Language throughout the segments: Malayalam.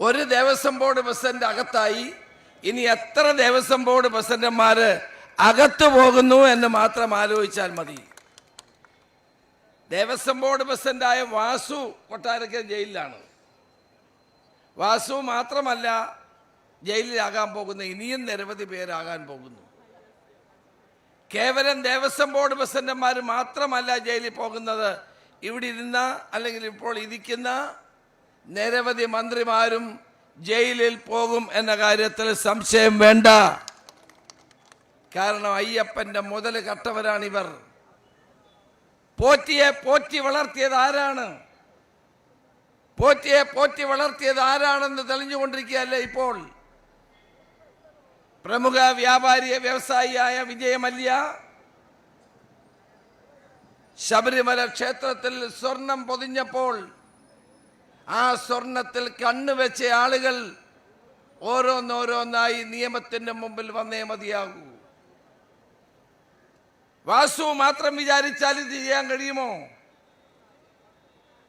ഒരു ദേവസ്വം ബോർഡ് പ്രസിഡന്റ് അകത്തായി. ഇനി എത്ര ദേവസ്വം ബോർഡ് പ്രസിഡന്റുമാര് അകത്തു പോകുന്നു എന്ന് മാത്രം ആലോചിച്ചാൽ മതി. ദേവസ്വം ബോർഡ് പ്രസിഡന്റായ വാസു കൊട്ടാരക്കൽ ജയിലിലാണ്. വാസു മാത്രമല്ല ജയിലിലാകാൻ പോകുന്ന ഇനിയും നിരവധി പേരാകാൻ പോകുന്നു. കേവലം ദേവസ്വം ബോർഡ് പ്രസിഡന്റുമാർ മാത്രമല്ല ജയിലിൽ പോകുന്നത്. ഇവിടെ ഇരുന്ന അല്ലെങ്കിൽ ഇപ്പോൾ ഇരിക്കുന്ന നിരവധി മന്ത്രിമാരും ജയിലിൽ പോകും എന്ന കാര്യത്തിൽ സംശയം വേണ്ട. കാരണം അയ്യപ്പന്റെ മുതൽ കട്ടവരാണിവർ പോറ്റിയെ പോറ്റി വളർത്തിയത് ആരാണ്? പോറ്റിയെ പോറ്റി വളർത്തിയത് ആരാണെന്ന് തെളിഞ്ഞുകൊണ്ടിരിക്കുകയല്ലേ ഇപ്പോൾ? പ്രമുഖ വ്യാപാരി വ്യവസായിയായ വിജയമല്യ ശബരിമല ക്ഷേത്രത്തിൽ സ്വർണം പൊതിഞ്ഞപ്പോൾ ആ സ്വർണത്തിൽ കണ്ണുവെച്ച ആളുകൾ ഓരോന്നോരോന്നായി നിയമത്തിന്റെ മുമ്പിൽ വന്നേ മതിയാകൂ. വാസു മാത്രം വിചാരിച്ചാൽ ഇത് ചെയ്യാൻ കഴിയുമോ?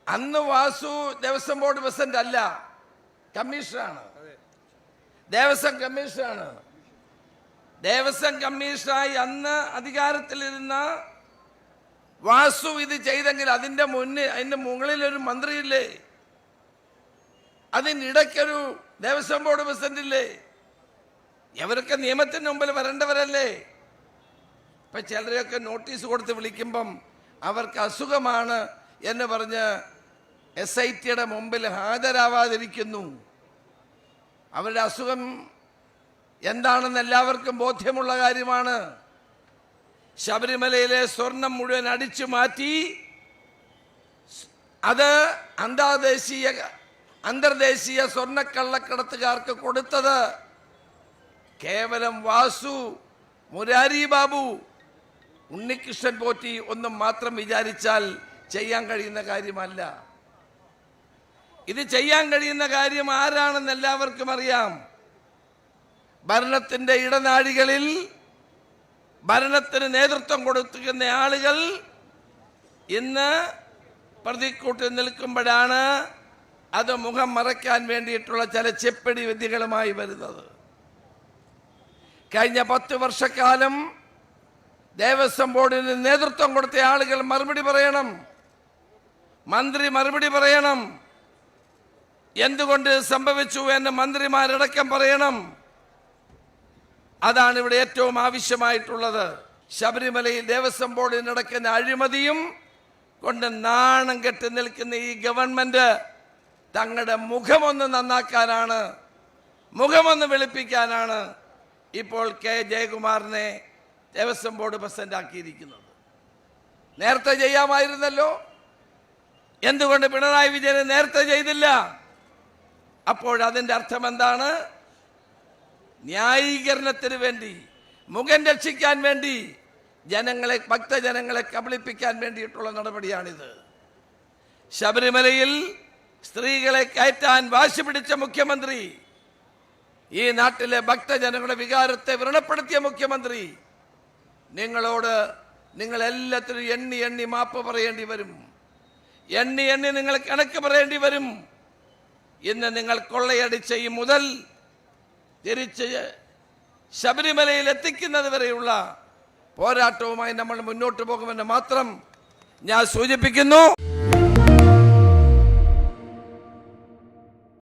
അന്ന് വാസു ദേവസ്വം ബോർഡ് പ്രസിഡന്റ് അല്ല കമ്മീഷണറാണ് ദേവസ്വം കമ്മീഷണറാണ് ദേവസ്വം കമ്മീഷണറായി അന്ന് അധികാരത്തിലിരുന്ന വാസു ഇത് ചെയ്തെങ്കിൽ അതിന്റെ മുന്നിൽ അതിന്റെ മുകളിൽ ഒരു മന്ത്രിയില്ലേ? അതിനിടയ്ക്കൊരു ദേവസ്വം ബോർഡ് പ്രസിഡന്റ് ഇല്ലേ ഇവരൊക്കെ നിയമത്തിന് മുമ്പിൽ വരേണ്ടവരല്ലേ? ഇപ്പൊ ചിലരെയൊക്കെ നോട്ടീസ് കൊടുത്ത് വിളിക്കുമ്പം അവർക്ക് അസുഖമാണ് എന്ന് പറഞ്ഞ് എസ് ഐ ടിയുടെ മുമ്പിൽ ഹാജരാവാതിരിക്കുന്നു. അവരുടെ അസുഖം എന്താണെന്ന് എല്ലാവർക്കും ബോധ്യമുള്ള കാര്യമാണ്. ശബരിമലയിലെ സ്വർണം മുഴുവൻ അടിച്ചു മാറ്റി. അത് അന്താദേശീയ അന്തർദേശീയ സ്വർണക്കള്ളക്കടത്തുകാർക്ക് കൊടുത്തത് കേവലം വാസു മുരാരി ബാബു ഉണ്ണികൃഷ്ണൻ പോറ്റി ഒന്നും മാത്രം വിചാരിച്ചാൽ ചെയ്യാൻ കഴിയുന്ന കാര്യമല്ല. ഇത് ചെയ്യാൻ കഴിയുന്ന കാര്യം ആരാണെന്ന് എല്ലാവർക്കും അറിയാം. ഭരണത്തിന്റെ ഇടനാഴികളിൽ ഭരണത്തിന് നേതൃത്വം കൊടുക്കുന്ന ആളുകൾ ഇന്ന് പ്രതിക്കൂട്ടിൽ നിൽക്കുമ്പോഴാണ് അത് മുഖം മറയ്ക്കാൻ വേണ്ടിയിട്ടുള്ള ചില ചെപ്പടി വിദ്യകളുമായി വരുന്നത്. കഴിഞ്ഞ പത്ത് വർഷക്കാലം ദേവസ്വം ബോർഡിന് നേതൃത്വം കൊടുത്ത ആളുകൾ മറുപടി പറയണം. മന്ത്രി മറുപടി പറയണം. എന്തുകൊണ്ട് സംഭവിച്ചു എന്ന് മന്ത്രിമാരടക്കം പറയണം. അതാണ് ഇവിടെ ഏറ്റവും ആവശ്യമായിട്ടുള്ളത്. ശബരിമലയിൽ ദേവസ്വം ബോർഡിൽ നടക്കുന്ന അഴിമതിയും കൊണ്ട് നാണം കെട്ടി നിൽക്കുന്ന ഈ ഗവൺമെന്റ് തങ്ങളുടെ മുഖമൊന്ന് നന്നാക്കാനാണ് മുഖമൊന്ന് വെളുപ്പിക്കാനാണ് ഇപ്പോൾ കെ ജയകുമാറിനെ ദേവസ്വം ബോർഡ് പ്രസിഡന്റ് ആക്കിയിരിക്കുന്നത്. നേരത്തെ ചെയ്യാമായിരുന്നല്ലോ. എന്തുകൊണ്ട് പിണറായി വിജയന് നേരത്തെ ചെയ്തില്ല? അപ്പോൾ അതിന്റെ അർത്ഥം എന്താണ്? ന്യായീകരണത്തിന് വേണ്ടി മുഖം രക്ഷിക്കാൻ വേണ്ടി ജനങ്ങളെ ഭക്തജനങ്ങളെ കബളിപ്പിക്കാൻ വേണ്ടിയിട്ടുള്ള നടപടിയാണിത്. ശബരിമലയിൽ സ്ത്രീകളെ കയറ്റാൻ വാശി പിടിച്ച മുഖ്യമന്ത്രി ഈ നാട്ടിലെ ഭക്തജനങ്ങളുടെ വികാരത്തെ വ്രണപ്പെടുത്തിയ മുഖ്യമന്ത്രി നിങ്ങളോട് നിങ്ങൾ എല്ലാത്തിനും എണ്ണി എണ്ണി മാപ്പ് പറയേണ്ടി വരും. എണ്ണി എണ്ണി നിങ്ങൾ കണക്ക് പറയേണ്ടി വരും. ഇന്ന് നിങ്ങൾ കൊള്ളയടിച്ച ഈ മുതൽ തിരിച്ച് ശബരിമലയിൽ എത്തിക്കുന്നത് വരെയുള്ള പോരാട്ടവുമായി നമ്മൾ മുന്നോട്ട് പോകുമെന്ന് മാത്രം ഞാൻ സൂചിപ്പിക്കുന്നു.